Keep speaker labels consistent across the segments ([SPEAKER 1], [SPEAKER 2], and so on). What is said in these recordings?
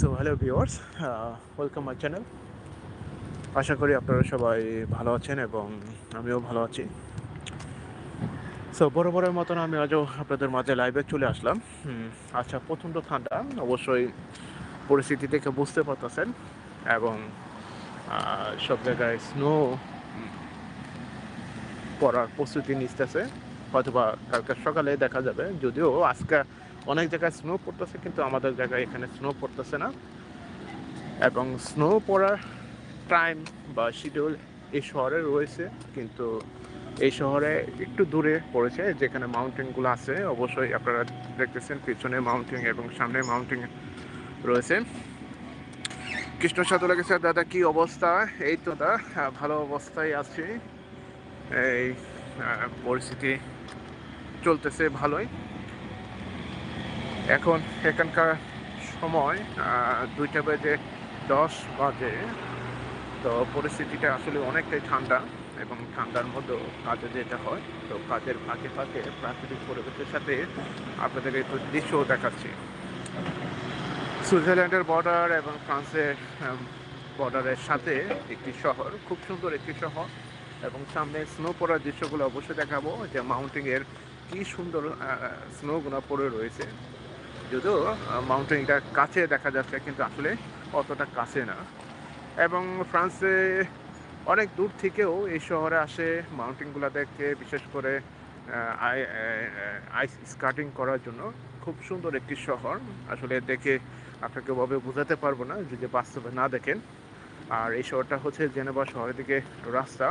[SPEAKER 1] So hello viewers welcome my channel আশা করি আপনারা সবাই ভালো আছেন এবং আমিও ভালো আছি। সো বরাবরের মতন আমি আজও আপনাদের মাঝে লাইভে চলে আসলাম। আচ্ছা প্রচণ্ড ঠান্ডা, অবশ্যই পরিস্থিতি থেকে বুঝতে পারতেছেন এবং সব জায়গায় স্নো পড়ার প্রস্তুতি নিতেছে। হয়তোবা কালকে সকালে দেখা যাবে, যদিও আজকে অনেক জায়গায় স্নো পড়তেছে, কিন্তু আমাদের জায়গায় এখানে স্নো পড়তেছে না। এবং স্নো পড়ার টাইম বা শিডিউল এই শহরে রয়েছে, কিন্তু এই শহরে একটু দূরে পড়েছে, যেখানে মাউন্টেনগুলো আছে। অবশ্যই আপনারা দেখতেছেন, পিছনে মাউন্টেন এবং সামনে মাউন্টেন রয়েছে। কৃষ্ণ সাথে লেগেছে দাদা, কি অবস্থা? এই তো, দা, ভালো অবস্থায় আছি। এই পরিস্থিতি চলতেছে ভালোই। এখন এখানকার সময় দুইটা বেজে দশ বাজে। তো পরিস্থিতিটা আসলে অনেকটাই ঠান্ডা এবং ঠান্ডার মধ্যেও কাজে যেতে হয়। তো কাজের ফাঁকে ফাঁকে প্রাকৃতিক পরিবেশের সাথে আপনাদের একটু দৃশ্য দেখাচ্ছি। সুইজারল্যান্ডের বর্ডার এবং ফ্রান্সের বর্ডারের সাথে একটি শহর, খুব সুন্দর একটি শহর। এবং সামনে স্নো পড়ার দৃশ্যগুলো অবশ্যই দেখাবো, যে মাউন্টেনের কী সুন্দর স্নোগুলো পড়ে রয়েছে। যদিও মাউন্টেনটা কাছে দেখা যাচ্ছে, কিন্তু আসলে অতটা কাছে না। এবং ফ্রান্সে অনেক দূর থেকেও এই শহরে আসে মাউন্টেনগুলো দেখতে বিশেষ করে আইস স্কার্টিং করার জন্য। খুব সুন্দর একটি শহর। আসলে দেখে আপনাকে ওভাবে বোঝাতে পারব না, যদি বাস্তবে না দেখেন। আর এই শহরটা হচ্ছে জেনেভা শহরের দিকে রাস্তা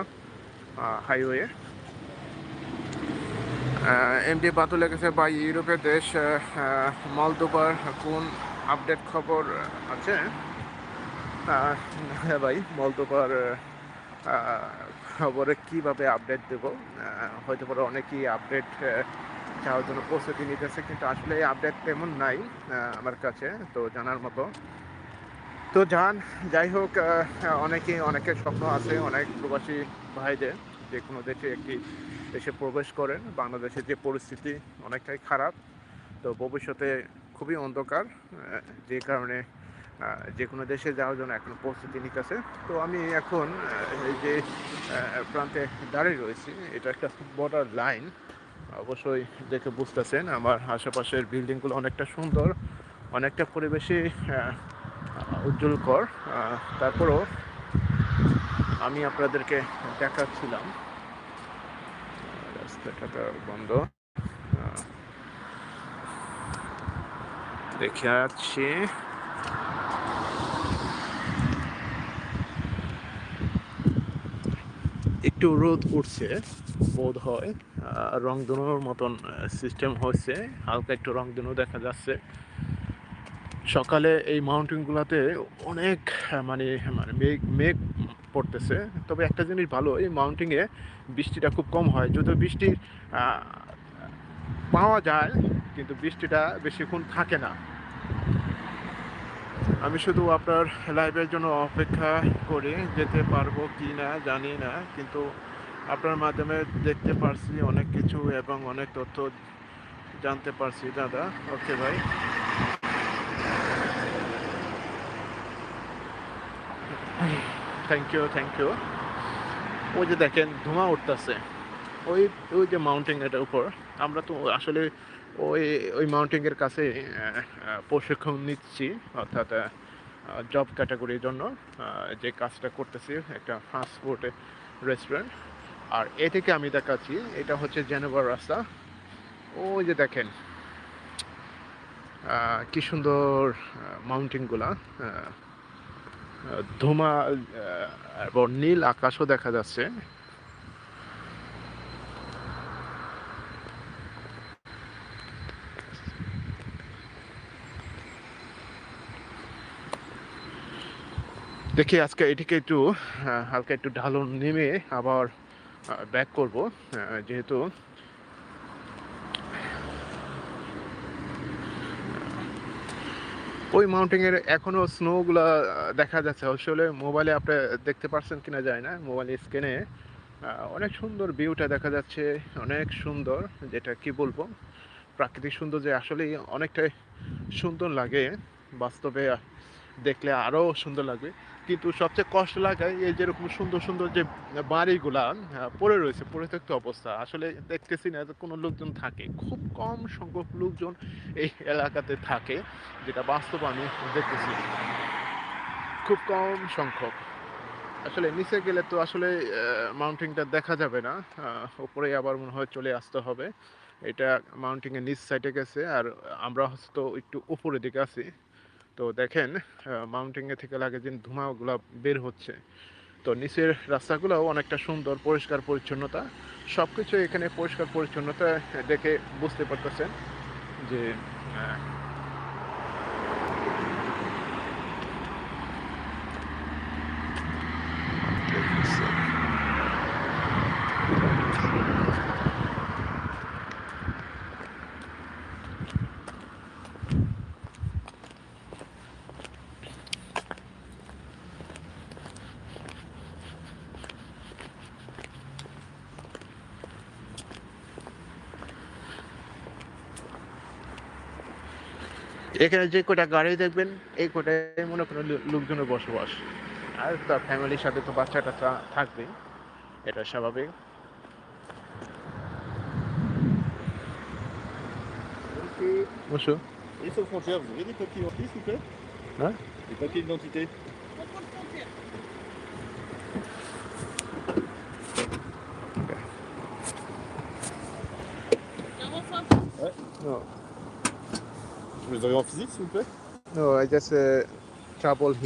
[SPEAKER 1] হাইওয়ে এমডি বাতু লেগেছে বা ইউরোপের দেশ মলদোবার কোন আপডেট খবর আছে? হ্যাঁ ভাই মলদোবার খবরে কীভাবে আপডেট দেবো? হয়তো পরে অনেকেই আপডেট চাওয়ার জন্য প্রস্তুতি নিতেছে, কিন্তু আসলে এই আপডেট তেমন নাই আমার কাছে, তো জানার মতো। তো যান, যাই হোক অনেকেই, অনেকের স্বপ্ন আছে, অনেক প্রবাসী ভাইদের, যে কোনো দেশে একটি দেশে প্রবেশ করেন, বাংলাদেশের যে পরিস্থিতি অনেকটাই খারাপ, তো ভবিষ্যতে খুবই অন্ধকার যে কারণে যে কোনো দেশে যাওয়ার জন্য এখন প্রস্তুতি নিতেছে। তো আমি এখন এই যে প্রান্তে দাঁড়িয়ে রয়েছি, এটা একটা বর্ডার লাইন অবশ্যই দেখে বুঝতেছেন, আমার আশেপাশের বিল্ডিংগুলো অনেকটা সুন্দর, অনেকটা পরিবেশে উজ্জ্বলকর। তারপরও আমি আপনাদেরকে দেখাচ্ছিলাম বন্ধ। দেখে যাচ্ছি একটু রোদ উঠছে, বোধ হয়। রং দুনোর মতন সিস্টেম হয়েছে। হালকা একটু রং দুনো দেখা যাচ্ছে। সকালে এই মাউন্টেনগুলোতে অনেক মানে মানে মেঘ মেঘ পড়তেছে। তবে একটা জিনিস ভালো, এই মাউন্টেনে বৃষ্টিটা খুব কম হয়। যদিও বৃষ্টি পাওয়া যায়, কিন্তু বৃষ্টিটা বেশিক্ষণ থাকে না। আমি শুধু আপনার লাইভের জন্য অপেক্ষা করে, যেতে পারব কি না জানি না, কিন্তু আপনার মাধ্যমে দেখতে পারছি অনেক কিছু এবং অনেক তথ্য জানতে পারছি, দাদা। ওকে, ভাই। থ্যাংক ইউ থ্যাংক ইউ ওই যে দেখেন, ধোঁয়া উঠতেছে। ওই ওই যে মাউন্টেনের উপর। আমরা তো আসলে ওই ওই মাউন্টেনের কাছে প্রশিক্ষণ নিচ্ছি, অর্থাৎ জব ক্যাটাগরির জন্য। যে কাজটা করতেছি, একটা ফাস্ট ফুড রেস্টুরেন্ট আর এ থেকে আমি দেখাচ্ছি, এটা হচ্ছে জেনেভার রাস্তা। ওই যে দেখেন কি সুন্দর মাউন্টেনগুলা আহ, এবং নীল আকাশও দেখা যাচ্ছে। দেখি আজকে এটিকে একটু হালকা একটু ঢালন নেমে আবার ব্যাক করব। যেহেতু ওই মাউন্টেনের এখনও স্নোগুলা দেখা যাচ্ছে। আসলে মোবাইলে আপনি দেখতে পারছেন কিনা যায় না মোবাইল স্ক্রিনে অনেক সুন্দর ভিউটা দেখা যাচ্ছে, অনেক সুন্দর, যেটা কি বলব? প্রাকৃতিক সৌন্দর্য আসলেই অনেকটাই সুন্দর লাগে। বাস্তবে দেখলে আরও সুন্দর লাগবে। কিন্তু সবচেয়ে কষ্ট লাগায় এই যেরকম সুন্দর সুন্দর যে বাড়িগুলা পড়ে রয়েছে, পড়ে থাকতে অবস্থা। আসলে দেখতেছি না যে কোনো লোকজন থাকে। খুব কম সংখ্যক লোকজন এই এলাকাতে থাকে, যেটা বাস্তব আমি দেখতেছি। খুব কম সংখ্যক। আসলে নিচে গেলে তো আসলে মাউন্টেনটা দেখা যাবে না। উপরে আবার মনে হয় চলে আসতে হবে। এটা মাউন্টেনের নিচ সাইডে গেছে, আর আমরা হচ্ছে তো একটু উপরের দিকে আছি। তো দেখেন মাউন্টেনে থেকে লাগে যে ধোঁয়াগুলো বের হচ্ছে। তো নিচের রাস্তাগুলোও অনেকটা সুন্দর, পরিষ্কার পরিচ্ছন্নতা। সব কিছু এখানে পরিষ্কার পরিচ্ছন্নতা দেখে বুঝতে পারতেছেন যে এখানে যে কটা গাড়ি দেখবেন এই কটাই মনে করেন লোকজনের বসবাস আর তার ফ্যামিলির সাথে তো বাচ্চাটা থাকবে এটা স্বাভাবিক বসো
[SPEAKER 2] Et aux frontière, vous avez des papiers en plus ou plaît
[SPEAKER 1] Hein
[SPEAKER 2] Des papiers d'identité. Vous avez en physique, s'il vous plaît?
[SPEAKER 1] No, I just uh, trouble